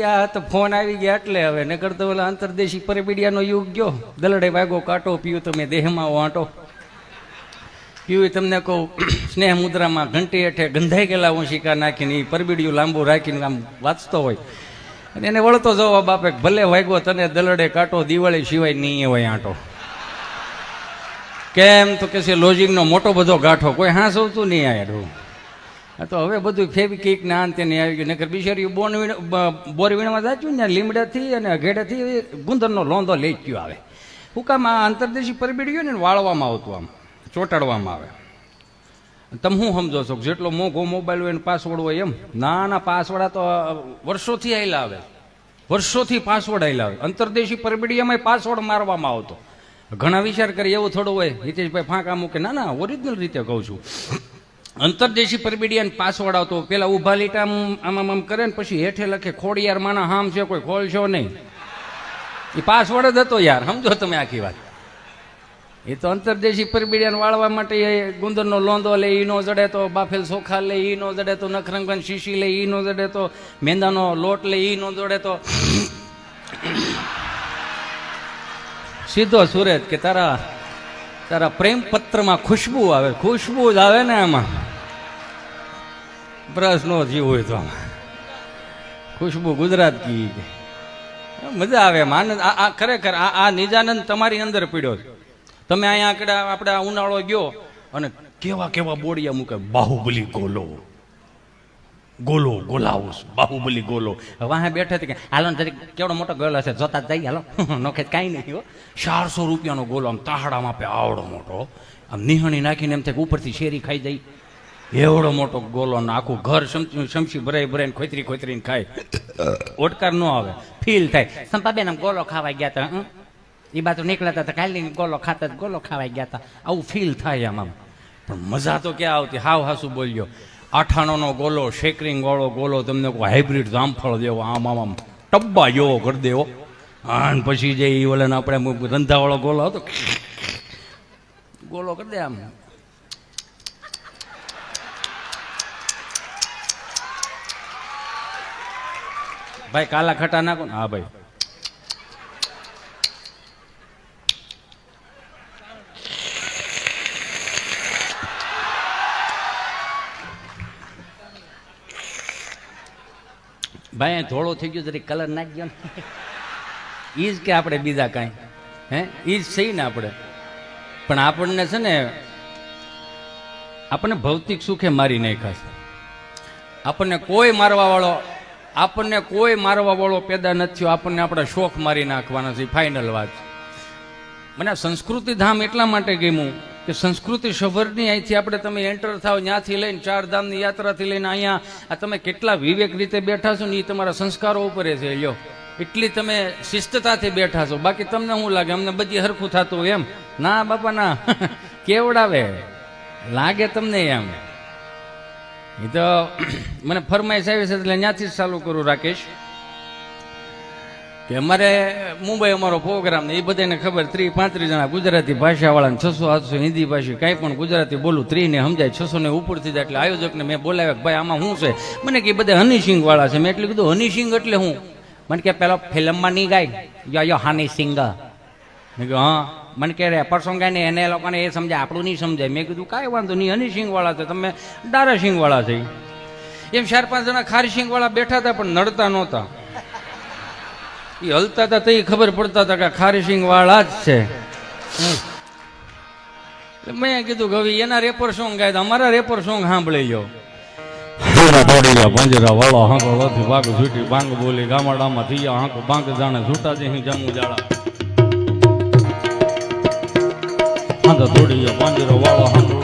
આ તો ફોન આવી ગયા એટલે હવે, નકર તો ઓલા અંતરદેશી પરબીડિયાનો યુગ ગયો. દલડે વાગો કાંટો પીયું તમે, દેહમાં વાંટો. પીવું તમને કહું, સ્નેહ મુદ્રામાં ઘંટી હેઠે ગંધાઈ ગયેલા ઓશિકા નાખીને એ પરબીડિયું લાંબુ રાખીને આમ વાંચતો હોય. અને એને વળતો જવાબ આપે ભલે વાગ્યો તને દલડે કાંટો, દિવાળી સિવાય નહીં હોય આંટો. કેમ? તો કે છે લોજિંગનો મોટો બધો ગાંઠો. કોઈ હા સૌતું નહીં આયા આ તો હવે બધું ફેવિકિક ના અંતે નહીં આવી ગયું. નકર બિચારી બોન બોરવીણમાં જાચ્યું ને લીમડાથી અને અઘેડાથી ગુંદરનો લોંધો લઈ ગયો આવે. હું કામ આ અંતરદેશી ગયો ને વાળવામાં આવતું આમ, ચોંટાડવામાં આવે. તમે શું સમજો છો જેટલો મોંઘો મોબાઈલ હોય પાસવર્ડ હોય એમ ના ના તો વર્ષોથી આવેલા આવે. વર્ષોથી પાસવર્ડ આવેલા આવે. અંતરદેશી પરબીડિયામાં પાસવર્ડ મારવામાં આવતો. ઘણા વિચાર કરી એવું થોડું હોય. હિતેશભાઈ ફાંકા મૂકે. ના ના ઓરિજિનલ રીતે કહું છું. અંતરદેશી પરબીડિયાને પાસવર્ડ આવતો પેલા ઊભા લીટા આમ આમ કરે ને પછી હેઠે લખે, ખોડિયાર માના હામ છે, કોઈ ખોલશો નહીં. એ પાસવર્ડ જ હતો યાર, સમજો તમે આખી વાત. એ તો અંતરદેશી પરબીડિયાને વાળવા માટે એ ગુંદરનો લોંદો લે, ઈ નો જડે તો બાફેલ ચોખા લે, ઈ નો જડે તો નખરંગન શીશી લે, ઈ નો જડે તો મેંદાનો લોટ લે, ઈ નો જડે તો સીધો સુરત કે તારા તારા પ્રેમ પત્રમાં ખુશ્બુ આવે, ખુશ્બુ જ આવે ને આમાં. બ્રશ નો હોય તો ખુશ્બુ ગુજરાત કી. મજા આવે આનંદ આ આ ખરેખર આ આ નિજાનંદ તમારી અંદર પીડ્યો છે. તમે અહીંયા આગળ આપણે ઉનાળો ગયો અને કેવા કેવા બોડિયા મૂકે. બાહુબલી ગોલો. ગોલો ગોલાઉસ. બાહુબલી ગોલો. વાહે બેઠે કે, હાલો ને જરીક કેવડો મોટો ગોલો છે? જોતા જઈ હાલો. નોખે કાંઈ નહીં, હો. ચારસો રૂપિયાનો ગોલો આમ તાહડામાં આપે આવડો મોટો. આમ નિહણી નાખીને એમ થાય ઉપરથી શેરી ખાઈ જાય. એવડો મોટો ગોલો ને આખું ઘર શમશી ભરાઈ ભરાઈને ખોતરી ખોતરીને ખાય. ઓટકાર ન આવે. ફીલ થાય. સંપાબેન આમ ગોલો ખાવા ગયા હતા? એ બાજુ નીકળ્યા હતા કાલે ગોલો ખાતા ગોલો ખાવાઈ ગયા હતા આવું ફીલ થાય આમ આમ. પણ મજા તો ક્યાં આવતી? હાવ હાસુ બોલ્યો. આઠાણોનો ગોલો શેકરિંગ વાળો ગોલો, તમને કોઈ હાઇબ્રિડ જામફળ દેવો, આમ આમ આમ. ટબ્બા જેવો કરી દેવો. અને પછી જે એ ઓલાને આપણે રંધાવાળો ગોલો હતો. ગોલો કરી દે આમ. ભાઈ, કાલા ખટા નાખો ને. હા, ભાઈ. ભાઈ ધોળો થઈ ગયો જરી કલર નાખી ગયો ને. ઈ જ કે આપણે બીજા કાંઈ. હે? ઈ જ સહી ને આપણે. પણ આપણને છે ને, આપણને ભૌતિક સુખે મારી નહીં ખાશે આપણને કોઈ મારવા વાળો આપણને કોઈ મારવા વાળો પેદા નથી થયો. આપણને આપણા શોખ મારી નાખવાના છે ફાઇનલ વાત. મને સંસ્કૃતિ ધામ એટલા માટે ગમ્યું કે સંસ્કૃતિ સભરની અહીંથી આપણે તમે એન્ટર થાવ, ત્યાંથી લઈને ચાર ધામની યાત્રાથી લઈને અહીંયા આ તમે કેટલા વિવેક રીતે બેઠા છો ને એ તમારા સંસ્કારો ઉપર છે. લ્યો. એટલી તમે શિસ્તતાથી બેઠા છો. બાકી તમને શું લાગે? અમને બધી હરખું થતું એમ? ના બાપા, ના. કેવડાવે? લાગે તમને એમ? એ તો મને ફરમાઈશ આવી છે એટલે ત્યાંથી જ ચાલુ કરું, રાકેશ. કે અમારે મુંબઈ અમારો પ્રોગ્રામ ને એ બધાને ખબર ત્રીસ પાંત્રીસ જણા ગુજરાતી ભાષાવાળાને છસો આઠસો હિન્દી ભાષી કાંઈ પણ ગુજરાતી બોલું ત્રીને સમજાય, છસો ને ઉપરથી જાય. એટલે આયોજકને મેં બોલાવ્યા કે ભાઈ, આમાં શું છે? મને કે બધા હની વાળા છે. મેં એટલે કીધું હની સિંગ એટલે હું? મને કે, પેલો ફિલ્મમાં નહીં ગાય. યો યો હની સિંગ મેં કહ્યું હા. મને કે રેપર સોંગ ને એને લોકોને એ સમજાય આપણું નહીં સમજાય મેં કીધું, કાંઈ વાંધો નહીં, હની સિંગ વાળા છે. તમે દારા સિંગ વાળા છે. એમ ચાર પાંચ જણા ખારી સિંગ વાળા બેઠા હતા, પણ નડતા નહોતા. એ હલતા હતા તો ખબર પડતા હતા કે ખારીસિંગ વાળા જ છે. મેં કીધું હવે એના રેપર સોંગ ગાય તો અમારા રેપર સોંગ સાંભળી લો પંજરા વાળો હાંકો બાંગ બોલી ગામડામાં થઈ હાંકો બાંગ જાણે છૂટા જે જમુ જાળા. હાંકો તોડીયા પંજરા વાળો હાંકો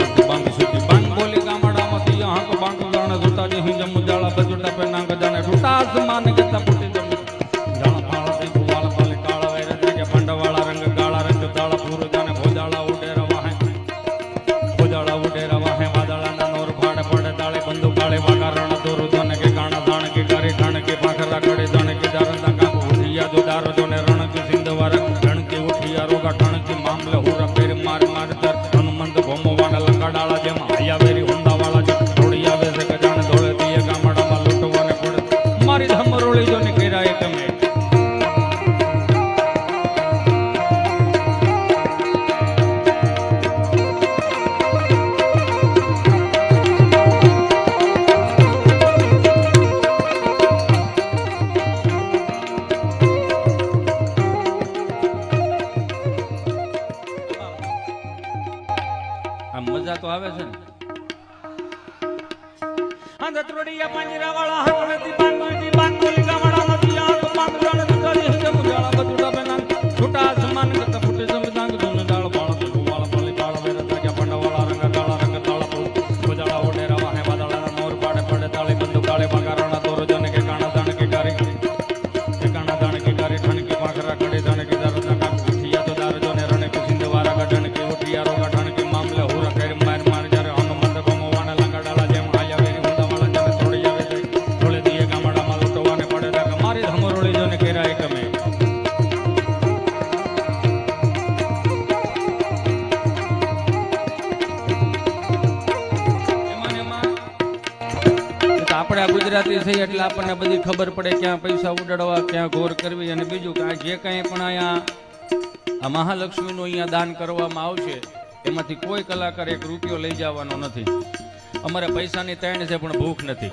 આપણે ગુજરાતી છીએ એટલે આપણને બધી ખબર પડે ક્યાં પૈસા ઉડાડવા, ક્યાં ઘોર કરવી અને બીજું કે આ જે કાંઈ પણ અહીંયા આ મહાલક્ષ્મીનું અહીંયા દાન કરવામાં આવશે, એમાંથી કોઈ કલાકાર એક રૂપિયો લઈ જવાનો નથી. અમારે પૈસાની તેણ છે, પણ ભૂખ નથી.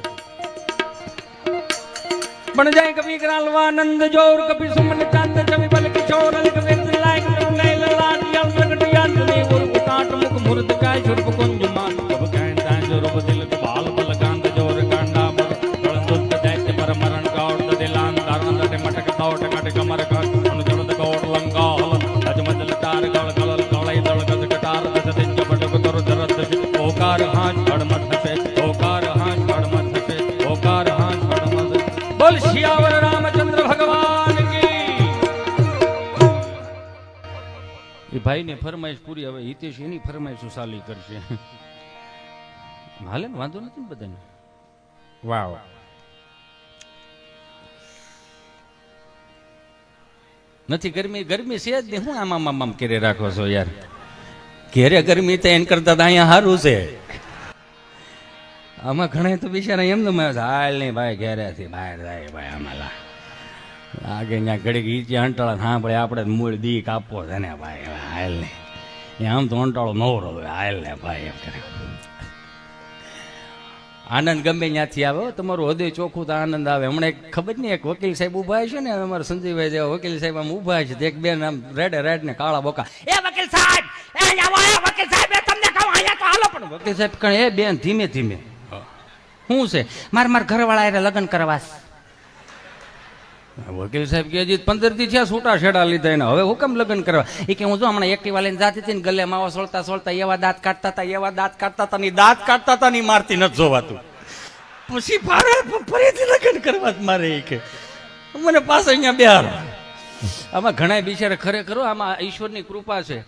પણ જાય કવિ કરાલવા નંદ જોર કવિ સુમન ચાંદ કભી બલ કિશોર વેદ લાયક લૈલ પ્રગટિયા મુખ મુર્દ કાય છુરપ કુંજ ઓકાર હાથ હડમત હસે ઓકાર હાથ હડમત હસે ઓકાર હાથ હડમત બોલ શિયાવર રામચંદ્ર ભગવાન કી. એ ભાઈની ફરમાઈશ પૂરી હવે હિતેશ એની ફરમાઈશ સાલી કરશે. હાલે વાંધો નથી ને બધાને? વાહ વાહ નથી ગરમી ગરમી છે જ નહીં હું આમ આમ આમ કરે રાખો છો યાર. ઘેરે ગરમી તો એન કરતા તો અહીંયા સારું છે. આમાં ઘણા તો બિચારા એમ ને હાલ નહીં ભાઈ, ઘેરેથી બહાર જાય ભાઈ આમાં લાગે ત્યાં ઘડીક ઈચી અંટાળા સાંભળે, આપણે મૂળ દી કાપવો છે ને ભાઈ હાલ નહીં. આમ તો અંટાળો નવરો હોય હાલ ને ભાઈ, એમ કરે. આનંદ ગમે ત્યાંથી આવે તમારું હૃદય ચોખ્ખું તો આનંદ આવે. હમણાં એક ખબર નહીં, એક વકીલ સાહેબ ઊભા છે ને, અમારા સંજયભાઈ જેવા વકીલ સાહેબ આમ ઊભા છે એક બેન આમ રેડે રેડ ને કાળા બોકા, એ વકીલ સાહેબ એ વકીલ સાહેબ તમને કહું, અહીંયા તો હાલો પણ. વકીલ સાહેબ કહે, એ બેન ધીમે ધીમે. શું છે? મારે માર ઘરવાળા એને લગ્ન કરવા વકીલ સાહેબ કે હજી પંદરથી થયા છૂટા છેડા લીધા એને. હવે હુકમ લગ્ન કરવા? એ કે, હું જો હમણાં એક્ટિવા લઈને જાતી હતી ને ગલે માવા સોળતા સોળતા એવા દાંત કાઢતા હતા એવા દાંત કાઢતા હતા ની દાંત કાઢતા હતા ની મારતી નથી જોવાતું. પછી ભારે ફરીથી લગ્ન કરવા જ મારે એ કે. મને પાસે અહીંયા બિહાર આમાં ઘણા બિચારા ખરેખર આમાં ઈશ્વરની કૃપા છે.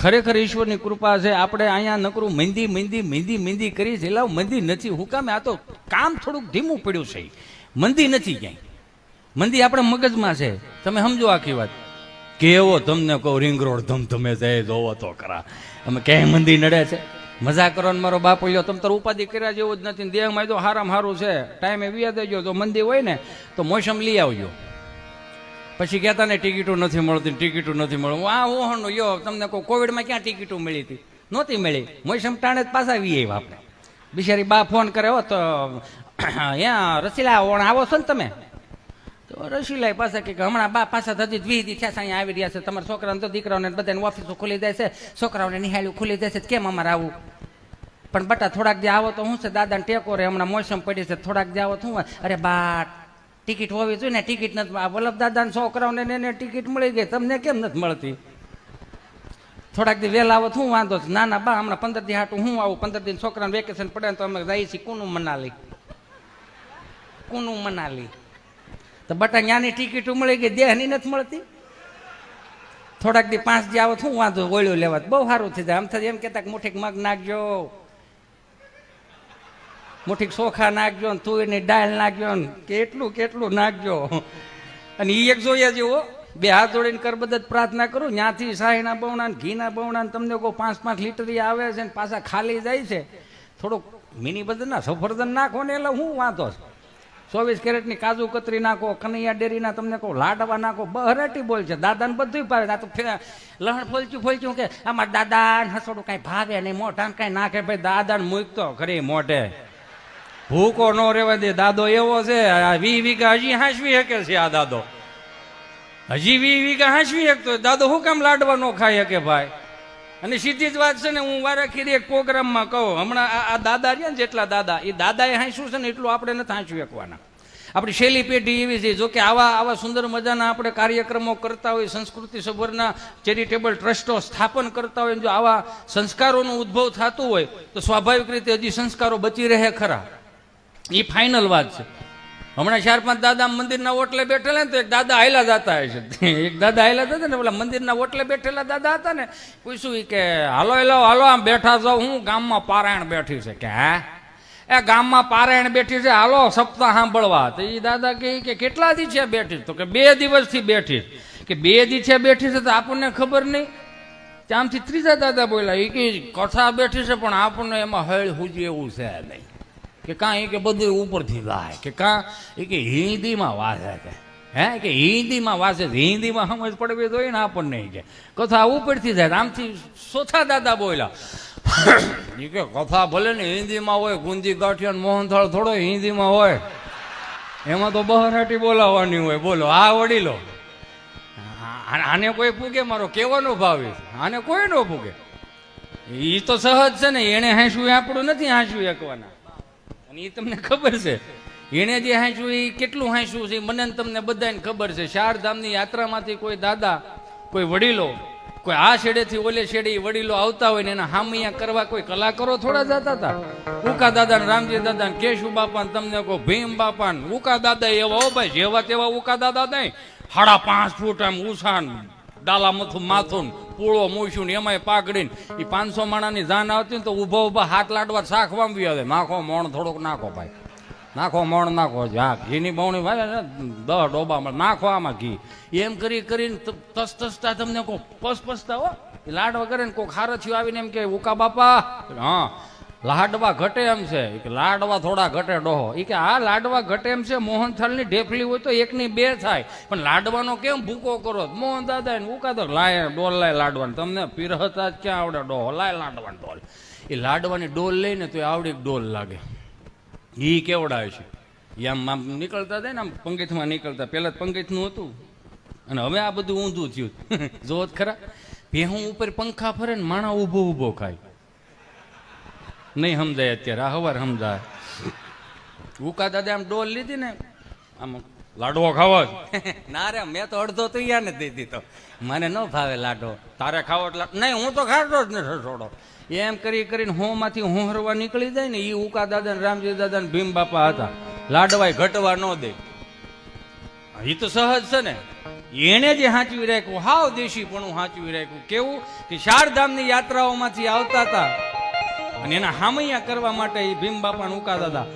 ખરેખર ઈશ્વરની કૃપા છે. આપણે અહીંયા નકરું મંદી મંદી મંદી મંદી કરી છે. લાવ મંદી નથી. હું કામે આ તો કામ થોડુંક ધીમું પડ્યું છે. મંદી નથી ક્યાંય. મંદી આપણે મગજમાં છે. તમે સમજો આખી વાત. કેવો તમને રોડ ધમ ધમે જાય જોવો તો ખરા. અમે ક્યાંય મંદી નડે છે? મજા કરો ને મારો બાપ, લ્યો, તમે તાર ઉપાધિ કર્યા જેવું જ નથી. દેહમાં તો હારામ હારું છે. ટાઈમે વ્યા દેજો. જો મંદી હોય ને, તો મોસમ લઈ આવજો. પછી કહેતા ને ટિકિટો નથી મળતી, ટિકિટો નથી મળવું આ ઓહણ યો, તમને કોઈ કોવિડમાં ક્યાં ટિકિટો મળી હતી? નહોતી મળી. મોસમ ટાણે જ પાછા વી આવ્યા આપણે. બિચારી બા ફોન કરે, હો, તો અહીંયા રસીલા ઓણ આવો છો ને તમે? તો રસીલાઈ પાસે કે હમણાં બા પાછા થતી વીસ દી થયા અહીંયા આવી રહ્યા છે. તમારા છોકરાને તો દીકરાઓને બધાને ઓફિસો ખુલી જાય છે. છોકરાઓને નિહાળ્યું ખુલી જાય છે. કેમ અમારે આવું? પણ બટા થોડાક જે આવો તો શું છે, દાદાને ટેકો રે. હમણાં મોસમ પડી છે. થોડાક જે આવો તો અરે બા ટિકિટ હોવી જોઈએ ને ટિકિટ નથી આ વલ્લભ દાદાને છોકરાઓને એને ટિકિટ મળી ગઈ, તમને કેમ નથી મળતી? થોડાક દી વહેલા આવો શું વાંધો છે. ના ના, બા, હમણાં પંદર દી હાટું હું આવું, પંદર દિન છોકરાને વેકેશન પડે તો અમે જઈએ છીએ કુનું મનાલી. કુનું મનાલી. તો બટા ન્યાની ટિકિટો મળી ગઈ, દેહની નથી મળતી? થોડાક દી પાંચ દી આવો શું વાંધો ગોળ્યો લેવા. બહુ સારું થઈ જાય. આમ થાય એમ કહેતા મુઠીક મગ નાખજો. મુઠીક ચોખા નાખજો ને તુવેરની દાળ નાખજો ને કેટલું કેટલું નાખજો. અને એ એક જોઈએ જેવો, બે હાથ જોડીને કરબદ જ પ્રાર્થના કરું ત્યાંથી શાહીના બવણા ઘીના બવણા તમને કોઈ પાંચ પાંચ લીટર આવે છે ને પાછા ખાલી જાય છે. થોડુંક મિની બદલ ના સફરજન નાખો ને એટલે હું વાંધો છે. ચોવીસ કેરેટની કાજુ કતરી નાખો, કનૈયા ડેરીના તમને કહો લાડવા નાખો, બહરાટી બોલ છે. દાદાને બધું ભાવે. આ તો લહણ ફોલચ્યું ફોલચ્યું કે આમાં દાદા હસોડું કાંઈ ભાવે નહીં, મોઢાને કાંઈ નાખે. ભાઈ દાદાને મૂકતો ખરી મોઢે. ભૂકો ન રેવા દે. દાદો એવો છે, આ વી વીઘા હજી હાંસવી શકે છે આ દાદો. હજી વી વીઘા હાંસવી શકતો દાદો હું કામ લાડવા નો ખાઈ શકે ભાઈ? અને સીધી જ વાત છે ને, હું વારાખીરી એક પ્રોગ્રામમાં કહું. હમણાં આ દાદા રહ્યા ને, જેટલા દાદા, એ દાદાએ હાંસ્યું છે ને, એટલું આપણે નથી હાંસવી શકવાના. આપણી શૈલી પેઢી એવી છે. જો કે આવા આવા સુંદર મજાના આપણે કાર્યક્રમો કરતા હોય, સંસ્કૃતિ સભરના ચેરિટેબલ ટ્રસ્ટો સ્થાપન કરતા હોય જો આવા સંસ્કારોનો ઉદ્ભવ થતું હોય, તો સ્વાભાવિક રીતે હજી સંસ્કારો બચી રહે ખરા. એ ફાઇનલ વાત છે. હમણાં ચાર પાંચ દાદા મંદિરના ઓટલે બેઠેલા ને તો એક દાદા આયલા જતા હશે એક દાદા આયલા હતા ને પેલા મંદિરના ઓટલે બેઠેલા દાદા હતા ને, પૂછ્યું કે, હાલો, હેલો, હાલો, આમ બેઠા જાઉં હું ગામમાં પારાયણ બેઠી છે. કે, હા? એ ગામમાં પારાયણ બેઠી છે, હાલો, સપ્તાહ સાંભળવા. તો એ દાદા કહે કે, કેટલા દી છે બેઠી? તો કે, બે દિવસથી બેઠી. કે, બે દી છે બેઠી છે તો આપણને ખબર નહીં. ત્યાંથી ત્રીજા દાદા બોલ્યા એ કે કથા બેઠી છે, પણ આપણને એમાં હળ હુજી એવું છે નહીં. કે કાં એ કે બધું ઉપરથી જાય કે કાં એ કે હિન્દીમાં વાસે કે હે? કે હિન્દીમાં વાસે હિન્દીમાં સમજ પડવી જોઈએ ને આપણને કે. કથા ઉપરથી જાય આમથી સોથા દાદા બોલ્યા. એ કે કથા ભલે ને હિન્દીમાં હોય, ગુંજી ગાંઠિયા મોહનથાળ થોડો હિન્દીમાં હોય. એમાં તો બહરાટી બોલાવવાની હોય. બોલો, આ વડીલો. આને કોઈ પૂગે મારો? કેવાનો ભાવ. આને કોઈ ન પૂગે એ તો સહજ છે ને, એને હાંસવું આપણું નથી હાંસવું એકવાના. અને એ તમને ખબર છે. એણે જે હાંસવું એ કેટલું હાંસવું છે મને તમને બધાને ખબર છે. ચારધામની યાત્રામાંથી કોઈ દાદા, કોઈ વડીલો, કોઈ આ છેડેથી ઓલે છેડે એ વડીલો આવતા હોય ને એના હામૈયા કરવા કોઈ કલાકારો થોડા જતા હતા? ઉકા દાદા રામજી દાદા ને કેશુ બાપા તમને કહો, ભીમ બાપા ને ઉકા દાદા એવા હો ભાઈ, જેવા તેવા ઉકા દાદા નહીં. સાડા પાંચ ફૂટ આમ ઉછાન ડાલા મથું માથું પૂળો મૂછું ને એમાંય પાકડીને એ પાંચસો માણાની જાન આવતી ને તો ઊભો ઊભા હાથ લાડવા શાખ વાંબી આવે. નાખો મોણ થોડુંક નાખો ભાઈ. નાખો મોણ નાખો હા, ઘીની બવણી ભાઈ ને દહ ડોબામાં નાખો આમાં ઘી. એમ કરી કરીને તસ તસતા તમને કોઈ પસ પસતા હો લાડવા કરે ને કોઈ ખારથિયું આવીને એમ કે, ઉકા બાપા. હા લાડવા ઘટે એમ છે. કે લાડવા થોડા ઘટે ડોહો. એ કે આ લાડવા ઘટે એમ છે, મોહનથાળની ઢેફલી હોય તો એકની બે થાય. પણ લાડવાનો કેમ ભૂકો કરો? મોહન દાદા ને ઉકા તો લાય, ડોલ લાય લાડવાનું. તમને પીરહતા જ ક્યાં આવડે ડોહો? લાય લાડવાની ડોલ. એ લાડવાની ડોલ લઈને તો એ આવડી ડોલ લાગે. એ કેવડાવે છે? એ આમ આમ નીકળતા જાય ને, આમ પંગીતમાં નીકળતા. પહેલાં પંગીતનું હતું. અને હવે આ બધું ઊંધું થયું. જોવો જ ખરા. ભેહું ઉપર પંખા ફરે ને માણા ઊભો ઊભો ખાય. નહીં સમજાય અત્યારે આ હવાર સમજાય. ઉકા દાદા આમ ડોલ લીધી ને આમ લાડવો ખાવો? ના રે મેં તો અડધો તો યા ને દીધી તો. મને ન ભાવે લાડવો. તારે ખાવો એટલે નહીં હું તો ખાતો જ નથી છોડો એમ કરી કરીને હોમાંથી હોહરવા નીકળી જાય ને એ ઉકા દાદા ને રામજી દાદા ને ભીમ બાપા હતા. લાડવાય ઘટવા ન દે. એ તો સહજ છે ને. એને જે સાચવી રાખ્યું હાવ દેશી પણ સાચવી રાખ્યું. કેવું? કે શારધામની યાત્રાઓમાંથી આવતા હતા. અને એના હામૈયા કરવા માટે એ ભીમ બાપાને ઉકાતા દાદા.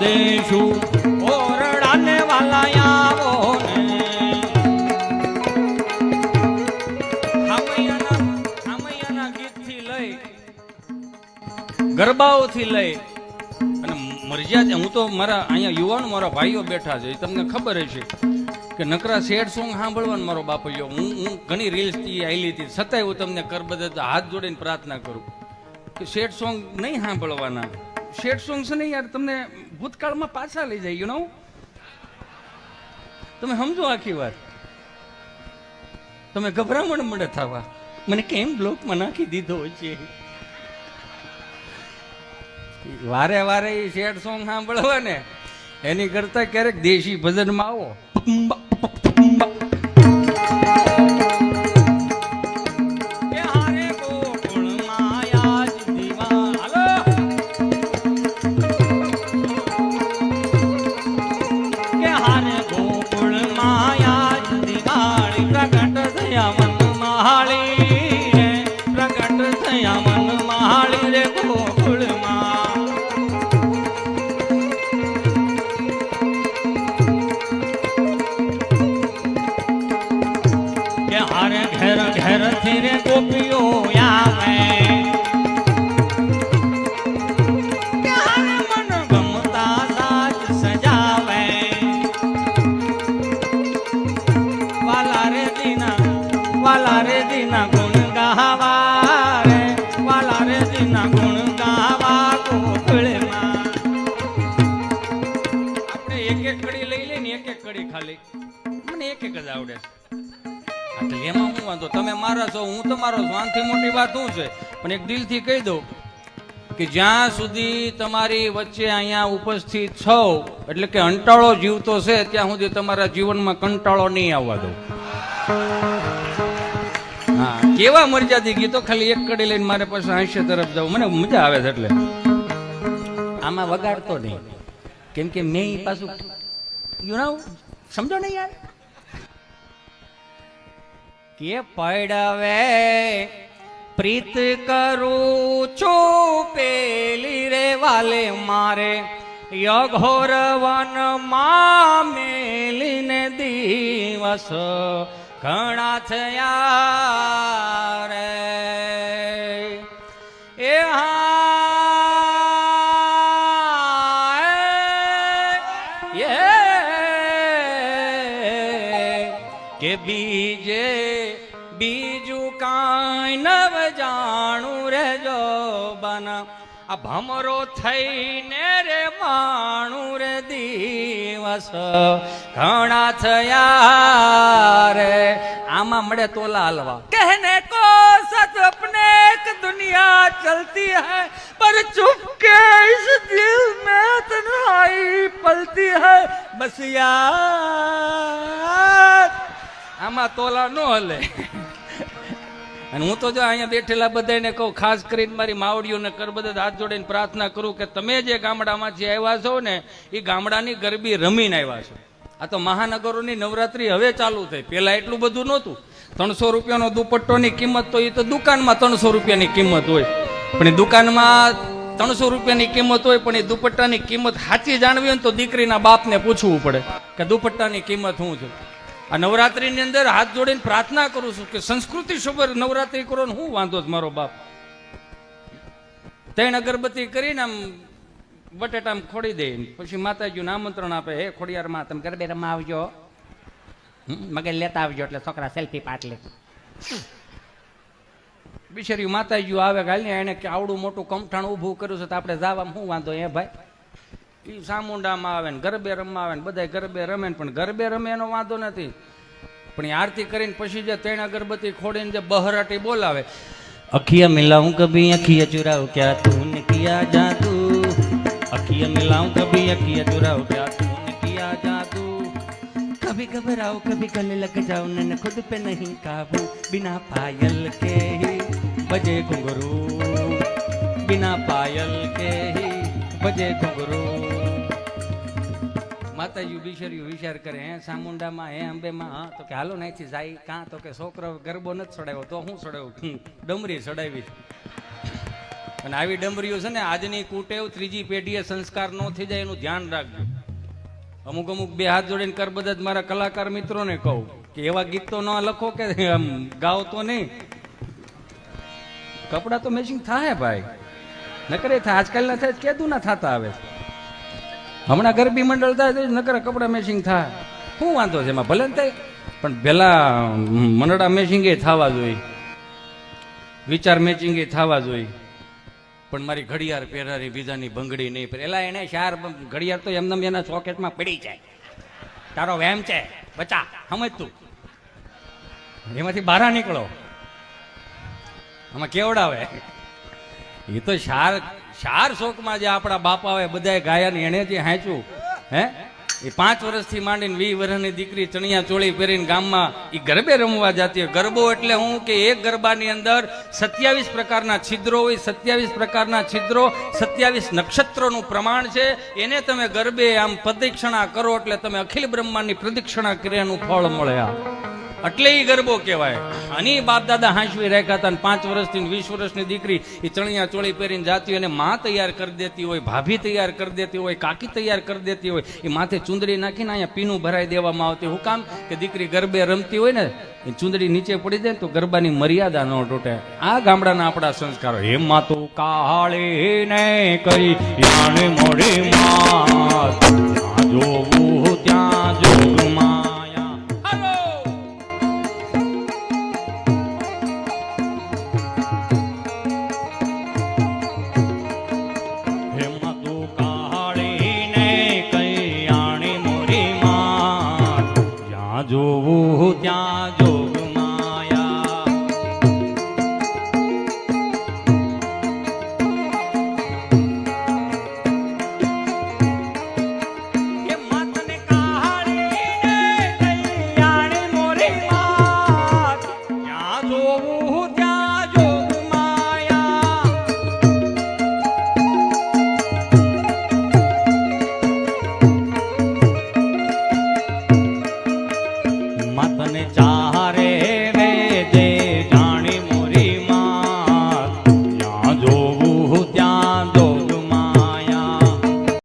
દેશુ, ઓરડાને વાલા આવો ને. હામૈયાના હામૈયાના ગીતથી લઈ, ગરબાઓથી લઈ, અને મર્યાદા હું તો મારા અહીંયા યુવાનો, મારા ભાઈઓ બેઠા છે તમને ખબર હશે કે નકરા સેડ સોંગ સાંભળવાનું મારો બાપૈયો. હું હું ઘણી રીલ્સથી આવેલી હતી, છતાંય હું તમને કરબદત હાથ જોડીને પ્રાર્થના કરું કે શેડ સોંગ નહીં સાંભળવાના. શેડ સોંગ્સ નહીં યાર, તમને ભૂતકાળમાં પાછા લઈ જાય યુ નો તમે સમજો આખી વાત. તમે ગભરામણ મળે થવા. મને કેમ બ્લોકમાં નાખી દીધો છે? વારે વારે એ શેડ સોંગ સાંભળવા ને એની કરતા ક્યારેક દેશી ભજનમાં આવો. ઘેરથી છો હું આનાથી મોટી વાત શું છે? પણ એક દિલથી કહી દઉં કે જ્યાં સુધી તમારી વચ્ચે અહીંયા ઉપસ્થિત છો, એટલે કે અંટાળો જીવતો છે, ત્યાં સુધી તમારા જીવનમાં કંટાળો નહીં આવવા દઉં. હા, કેવા મર્યાદી ગીતો? ખાલી એક કડી લઈને મારે પાસે હાસ્ય તરફ જવું મને મજા આવે છે એટલે. આમાં વગાડતો નહીં. કેમ કે મેં પાછું યુ નો સમજો ને યાર? કે પડવે, પ્રીત કરું છું પેલી રે વાલે મારે. યઘોર વનમાં મેલીને દિવસ ઘણા થયા રે. એ હા કે બીજે બીજું કાંઈ નવ જાણું રેજો બન. આ ભમરો થઈને રે માણું રે દિવસ. ઘણા થયા રે. આમાં મળે તો લાલવા. કહેને કો સપને દુનિયા ચલતી હૈ, પર ચુપકે ઇસ દિલ મેં તન્હાઈ પલતી હૈ. બસ યાર આમાં તોલા ન હલે. અને હું તો જો અહીંયા બેઠેલા બધાને કહું, ખાસ કરીને મારી માવડીઓને કર બધા હાથ જોડીને પ્રાર્થના કરું કે તમે જે ગામડામાંથી આવ્યા છો ને એ ગામડાની ગરબી રમીને આવ્યા છો. આ તો મહાનગરોની નવરાત્રી હવે ચાલુ થઈ. પહેલાં એટલું બધું નહોતું. ત્રણસો રૂપિયાનો દુપટ્ટોની કિંમત તો એ તો દુકાનમાં ત્રણસો રૂપિયાની કિંમત હોય. પણ એ દુકાનમાં ત્રણસો રૂપિયાની કિંમત હોય, પણ એ દુપટ્ટાની કિંમત સાચી જાણવી હોય ને તો દીકરીના બાપને પૂછવું પડે કે દુપટ્ટાની કિંમત શું છે? આ નવરાત્રીની અંદર હાથ જોડીને પ્રાર્થના કરું છું કે સંસ્કૃતિ સોબર નવરાત્રી કરો ને હું વાંધો જ મારો બાપ. ત્રણ અગરબત્તી કરીને આમ બટેટા આમ ખોડી દે પછી માતાજીનું આમંત્રણ આપે, હે ખોડિયાર માં તમે ગરબે રમવા આવજો. મગજ લેતા આવજો એટલે છોકરા સેલ્ફી પાટ લે. બિચારી માતાજી આવે ગાલને એને કે આવડું મોટું કમઠાણ ઊભું કર્યું છે તો આપણે જવા શું વાંધો એ ભાઈ? એ સામુંડામાં આવે ને ગરબે રમવા આવે ને બધા ગરબે રમે ને, પણ ગરબે રમે એનો વાંધો નથી. પણ એ આરતી કરીને પછી જે તેણ અગરબત્તી ખોડીને જે બહરાટી બોલાવે, અખિયા મિલાઉં કભી અખિયા ચુરાવ ક્યાં તું કિયા જાદુ અખિયા મિલાઉં કભી અખિયા ચુરાવ ક્યાં તું કિયા જાદુ કભી ઘબરાઓ કભી ગલે લગ જાઓ ને ખુદ પે નહીં કાબુ, બિના પાયલ કે બજે ઘુંઘરૂ, બિના પાયલ કે ભજે ઘુંઘરો. માતાજી બિશરીઓ વિચાર કરે, હે સામુંડામાં, હે અંબેમાં હા, તો કે હાલો નાથી જાય, કાં તો કે છોકરો ગરબો નથી ચડાવ્યો તો હું ચડાવ્યું ડમરી ચડાવી અને આવી ડમરીઓ છે ને, આજની કુટેવ ત્રીજી પેઢીએ સંસ્કાર ન થઈ જાય એનું ધ્યાન રાખજો. અમુક અમુક બે હાથ જોડીને કર બધા જ મારા કલાકાર મિત્રોને કહું કે એવા ગીત તો ન લખો કે આમ ગાવ તો નહીં. કપડાં તો મેચિંગ થાય ભાઈ. નકરે થાય આજકાલના થાય કેદું ના થતા આવે. હમણાં ગરબી મંડળ થાય તો નકર કપડાં મેચિંગ થાય. શું વાંધો છે, એમાં ભલે ને થાય, પણ પહેલાં મંડળા મેચિંગે થવા જોઈએ. વિચાર મેચિંગે થવા જોઈએ. પણ મારી ઘડિયાળ પહેરારી, બીજાની બંગડી નહીં પહેરે એલા એને ચાર ઘડિયાળ તો એમને એના ચોકેટમાં પડી જાય. તારો વેમ છે, બચા સમજ તું એમાંથી બહાર નીકળો. આમાં કેવડાવે? એ તો શાર શાર શોકમાં જે આપણા બાપાઓએ બધાએ ગાયા ને એણે જે હાંચ્યું, હે? એ પાંચ વર્ષથી માંડીને વી વર્ષની દીકરી ચણિયા ચોળી પહેરીને ગામમાં એ ગરબે રમવા જતી હોય. ગરબો એટલે હું કે એક ગરબાની અંદર સત્યાવીસ પ્રકારના છિદ્રો હોય, સત્યાવીસ પ્રકારના છિદ્રો, સત્યાવીસ નક્ષત્રોનું પ્રમાણ છે. એને તમે ગરબે આમ પ્રદક્ષિણા કરો એટલે તમે અખિલ બ્રહ્માંડની પ્રદક્ષિણા કર્યાનું ફળ મળે આ એટલે એ ગરબો કહેવાય. અને બાપ દાદા હાંસવી રાખ્યા હતા પાંચ વર્ષથી વીસ વર્ષની દીકરી એ ચણિયા ચોળી પહેરીને જાતી અને માં તૈયાર કરી દેતી હોય, ભાભી તૈયાર કરી દેતી હોય, કાકી તૈયાર કરી દેતી હોય એ માથે ચુંદડી નાખીને અહીંયા પીનું ભરાઈ દેવામાં આવતી હું કામ કે દીકરી ગરબે રમતી હોય ને એ ચુંદડી નીચે પડી જાય ને તો ગરબાની મર્યાદા ન તૂટે. આ ગામડાના આપણા સંસ્કારો. એમાં તો કાળે ને કરી જાણે મોડી માં જોવું ત્યાં જોગમાં જોવું ત્યાં જો